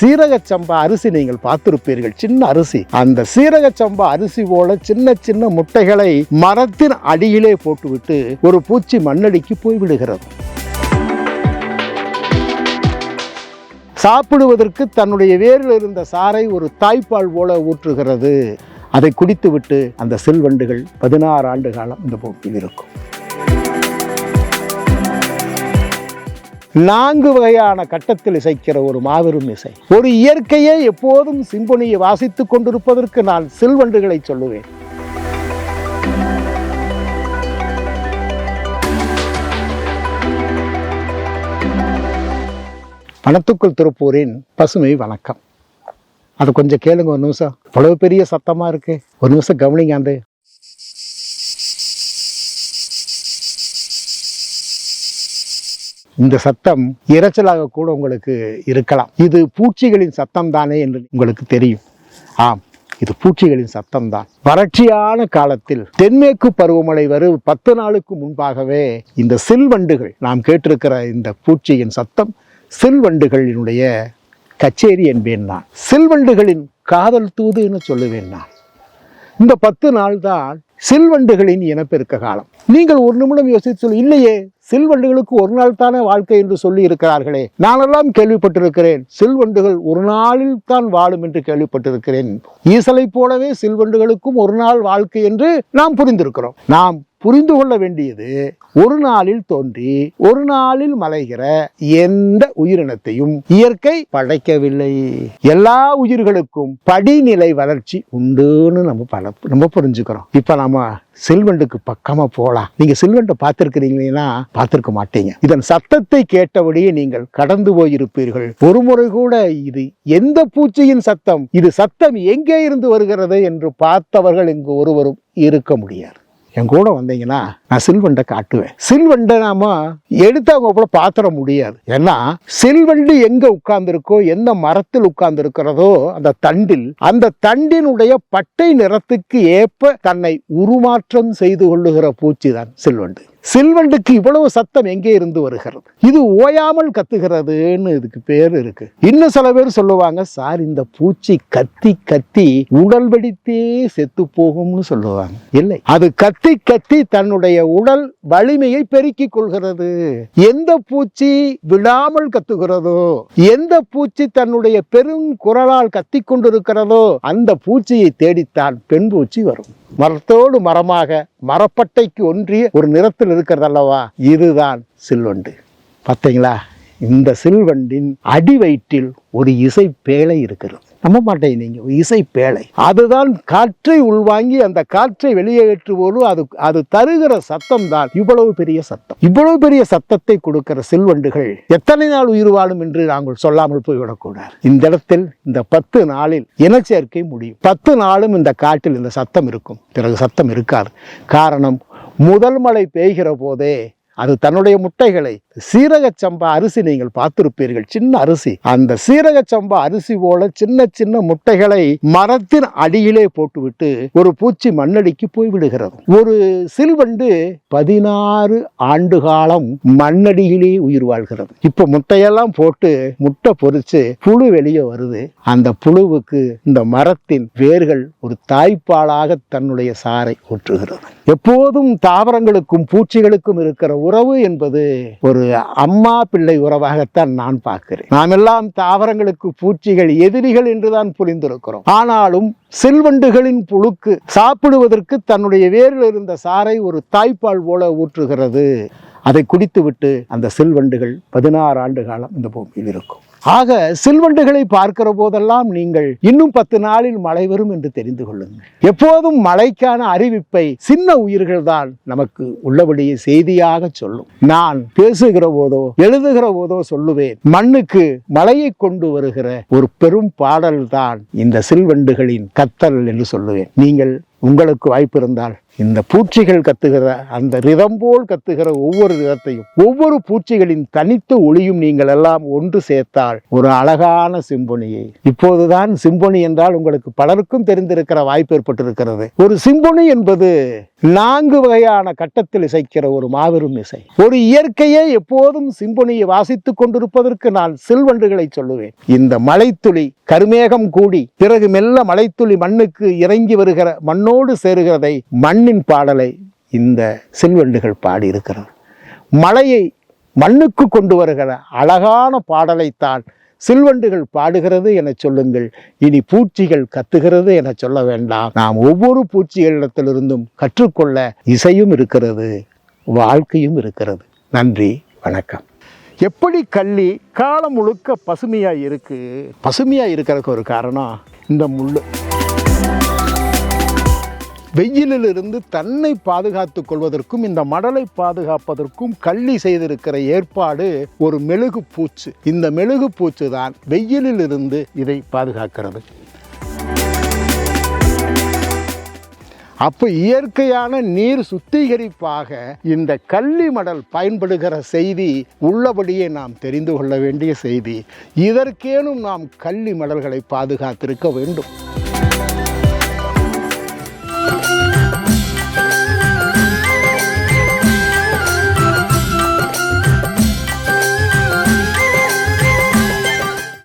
சீரக சம்பா அரிசி நீங்கள் பார்த்திருப்பீர்கள். சின்ன அரிசி. அந்த சீரக சம்பா அரிசி போல சின்ன சின்ன முட்டைகளை மரத்தின் அடியிலே போட்டுவிட்டு ஒரு பூச்சி மண்ணடிக்கு போய்விடுகிறது. சாப்பிடுவதற்கு தன்னுடைய வேரில் இருந்த சாறை ஒரு தாய்ப்பால் போல ஊற்றுகிறது. அதை குடித்துவிட்டு அந்த செல்வண்டுகள் பதினாறு ஆண்டு காலம் இந்த போக்கில் இருக்கும். நான்கு வகையான கட்டத்தில் இசைக்கிற ஒரு மாபெரும் இசை. ஒரு இயற்கையே எப்போதும் சிம்பொனியை வாசித்துக் கொண்டிருப்பதற்கு நான் செல்வண்டுகளை சொல்லுவேன். பணத்துக்குள் திருப்பூரின் பசுமை வணக்கம். அது கொஞ்சம் கேளுங்க ஒரு நிமிஷம். இவ்வளவு பெரிய சத்தமா இருக்கு. ஒரு நிமிஷம் கவனிங்க அந்த இந்த சத்தம் இரைச்சலாக கூட உங்களுக்கு இருக்கலாம். இது பூச்சிகளின் சத்தம் தானே என்று உங்களுக்கு தெரியும். ஆம் இது பூச்சிகளின் சத்தம் தான் வறட்சியான காலத்தில் தென்மேற்கு பருவமழை வரும் பத்து நாளுக்கு முன்பாகவே இந்த சில்வண்டுகள் நாம் கேட்டிருக்கிற இந்த பூச்சியின் சத்தம் சில்வண்டுகளினுடைய கச்சேரி என்பேன் நான். சில்வண்டுகளின் காதல் தூதுன்னு சொல்லுவேன் நான். இந்த பத்து நாள் தான் சில்வண்டுகளின் இனப்பெருக்க காலம். நீங்கள் ஒரு நிமிடம் யோசித்து இல்லையே சில்வண்டுகளுக்கு ஒரு நாள் தானே வாழ்க்கை என்று சொல்லி இருக்கிறார்களே. நானெல்லாம் கேள்விப்பட்டிருக்கிறேன். சில்வண்டுகள் ஒரு நாளில் தான் வாழும் என்று கேள்விப்பட்டிருக்கிறேன். ஈசலை போலவே சில்வண்டுகளுக்கும் ஒரு நாள் வாழ்க்கை என்று நாம் புரிந்திருக்கிறோம். நாம் புரிந்து கொள்ள வேண்டியது ஒரு நாளில் தோன்றி ஒரு நாளில் மலைகிற எந்த உயிரினத்தையும் இயற்கை படைக்கவில்லை. எல்லா உயிர்களுக்கும் படிநிலை வளர்ச்சி உண்டுன்னு நம்ம பல நம்ம புரிஞ்சுக்கிறோம். இப்போ நம்ம செல்வண்டுக்கு பக்கமா போகலாம் நீங்க செல்வண்டை பார்த்திருக்கிறீங்களா பார்த்திருக்க மாட்டீங்க. இதன் சத்தத்தை கேட்டபடியே நீங்கள் கடந்து போயிருப்பீர்கள். ஒரு முறை கூட இது எந்த பூச்சியின் சத்தம்? இது சத்தம் எங்கே இருந்து வருகிறது என்று பார்த்தவர்கள் இங்கு ஒருவரும் இருக்க முடியாது. என் கூட வந்தீங்கன்னா நான் சில்வண்டை காட்டுவேன். சில்வண்டை நாம எடுத்து அவங்க கூட பாத்திர முடியாது. ஏன்னா சில்வண்டு எங்க உட்கார்ந்துருக்கோ எந்த மரத்தில் உட்கார்ந்துருக்கிறதோ அந்த தண்டில் அந்த தண்டினுடைய பட்டை நிறத்துக்கு ஏற்ப தன்னை உருமாற்றம் செய்து கொள்ளுகிற பூச்சி தான் சில்வண்டு. சில்வண்டுக்கு இவ்வளவு சத்தம் எங்கே இருந்து வருகிறது? இது ஓயாமல் கத்துகிறதுன்னு இதுக்கு பேர் இருக்கு. இன்னும் சில பேர் சொல்லுவாங்க சார் இந்த பூச்சி கத்தி கத்தி உடல் வெடித்தே செத்து போகும்னு சொல்லுவாங்க. இல்லை. அது கத்தி கத்தி தன்னுடைய உடல் வலிமையை பெருக்கிக் கொள்கிறது. எந்த பூச்சி விடாமல் கத்துகிறதோ எந்த பூச்சி தன்னுடைய பெரும் குரலால் கத்திக் கொண்டிருக்கிறதோ அந்த பூச்சியை தேடித்தான் பெண் பூச்சி வரும். மரத்தோடு மரமாக மரப்பட்டைக்கு ஒன்றிய ஒரு நிறத்தில் இருக்கிறது அல்லவா இதுதான் சில்வண்டு. பார்த்தீங்களா? இந்த சில்வண்டின் அடி வயிற்றில் ஒரு இசை பேழை இருக்கிறது. நம்ப மாட்டேன் நீங்கள் இசை பேழை. அதுதான் காற்றை உள்வாங்கி அந்த காற்றை வெளியேற்றுவோரும் அது அது தருகிற சத்தம் தான் இவ்வளவு பெரிய சத்தம். இவ்வளவு பெரிய சத்தத்தை கொடுக்கிற செல்வண்டுகள் எத்தனை நாள் உயிர் வாழும் என்று நாங்கள் சொல்லாமல் போய்விடக்கூடாது. இந்த இடத்தில் இந்த பத்து நாளில் இனச்சேர்க்கை முடியும். பத்து நாளும் இந்த காட்டில் இந்த சத்தம் இருக்கும். பிறகு சத்தம் இருக்காது. காரணம் முதல் மழை பெய்கிற போதே அது தன்னுடைய முட்டைகளை சீரக சம்பா அரிசி நீங்கள் பார்த்திருப்பீர்கள். சின்ன அரிசி. அந்த சீரக சம்பா அரிசி போல சின்ன சின்ன முட்டைகளை மரத்தின் அடியிலே போட்டுவிட்டு ஒரு பூச்சி மண்ணடிக்கு போய் விடுகிறது ஒரு சிறுவண்டு பதினாறு ஆண்டு காலம் மண்ணடியிலே உயிர் வாழ்கிறது. இப்ப முட்டையெல்லாம் போட்டு முட்டை பொறிச்சு புழு வெளியே வருது. அந்த புழுவுக்கு இந்த மரத்தின் வேர்கள் ஒரு தாய்ப்பாலாக தன்னுடைய சாரை ஊற்றுகிறது. எப்போதும் தாவரங்களுக்கும் பூச்சிகளுக்கும் இருக்கிற உறவு என்பது ஒரு அம்மா பிள்ளை உறவாகத்தான் நான் பார்க்கிறேன். நாம் எல்லாம் தாவரங்களுக்கு பூச்சிகள் எதிரிகள் என்றுதான் புரிந்திருக்கிறோம். ஆனாலும் செல்வண்டுகளின் புழுக்கு சாப்பிடுவதற்கு தன்னுடைய வேரில் இருந்த சாரை ஒரு தாய்ப்பால் போல ஊற்றுகிறது. அதை குடித்துவிட்டு அந்த செல்வண்டுகள் பதினாறு ஆண்டு காலம் இந்த பூமியில் இருக்கும். ஆக செல்வண்டுகளை பார்க்கிற போதெல்லாம் நீங்கள் இன்னும் பத்து நாளில் மழை வரும் என்று தெரிந்து கொள்ளுங்கள். எப்போதும் மழைக்கான அறிவிப்பை சின்ன உயிர்கள் தான் நமக்கு உள்ளபடியே செய்தியாக சொல்லும். நான் பேசுகிற போதோ எழுதுகிற போதோ சொல்லுவேன் மண்ணுக்கு மழையை கொண்டு வருகிற ஒரு பெரும் பாடல் தான் இந்த செல்வண்டுகளின் கத்தல் என்று சொல்லுவேன். நீங்கள் உங்களுக்கு வாய்ப்பு இருந்தால் இந்த பூச்சிகள் கத்துகிற அந்த ரிதம் போல் கத்துகிற ஒவ்வொரு ரிதத்தையும் ஒவ்வொரு பூச்சிகளின் தனித்த ஒளியும் நீங்கள் எல்லாம் ஒன்று சேர்த்தால் ஒரு அழகான சிம்பொனியை. இப்போதுதான் சிம்பொனி என்றால் உங்களுக்கு பலருக்கும் தெரிந்திருக்கிற வாய்ப்பு ஏற்பட்டிருக்கிறது. ஒரு சிம்பொனி என்பது நான்கு வகையான கட்டத்தில் இசைக்கிற ஒரு மாபெரும் இசை. ஒரு இயற்கையே எப்போதும் சிம்பொனியை வாசித்துக் கொண்டிருப்பதற்கு நான் சில்வண்டுகளை சொல்லுவேன். இந்த மலைத்துளி கருமேகம் கூடி பிறகு மெல்ல மலைத்துளி மண்ணுக்கு இறங்கி வருகிற மண்ணோடு சேருகிறதை மண்ணின் பாடலை இந்த செல்வண்டுகள் பாடியிருக்கிறார். மலையை மண்ணுக்கு கொண்டு வருகிற அழகான பாடலைத்தான் சில்வண்டுகள் பாடுகிறது என சொல்லுங்கள். இனி பூச்சிகள் கத்துகிறது என சொல்ல வேண்டாம். நாம் ஒவ்வொரு பூச்சிகளிடத்திலிருந்தும் கற்றுக்கொள்ள இசையும் இருக்கிறது வாழ்க்கையும் இருக்கிறது. நன்றி வணக்கம். எப்படி கள்ளி காலம் முழுக்க பசுமையாக இருக்குது பசுமையாக இருக்கிறதுக்கு ஒரு காரணம் இந்த முள்ளு. வெயிலிலிருந்து தன்னை பாதுகாத்துக் கொள்வதற்கும் இந்த மடலை பாதுகாப்பதற்கும் கள்ளி செய்திருக்கிற ஏற்பாடு ஒரு மெழுகு பூச்சு. இந்த மெழுகு பூச்சு தான் வெயிலிலிருந்து இதை பாதுகாக்கிறது. அப்போ இயற்கையான நீர் சுத்திகரிப்பாக இந்த கள்ளி மடல் பயன்படுகிற செய்தி உள்ளபடியே நாம் தெரிந்து கொள்ள வேண்டிய செய்தி. இதற்கேனும் நாம் கள்ளி மடல்களை பாதுகாத்திருக்க வேண்டும்.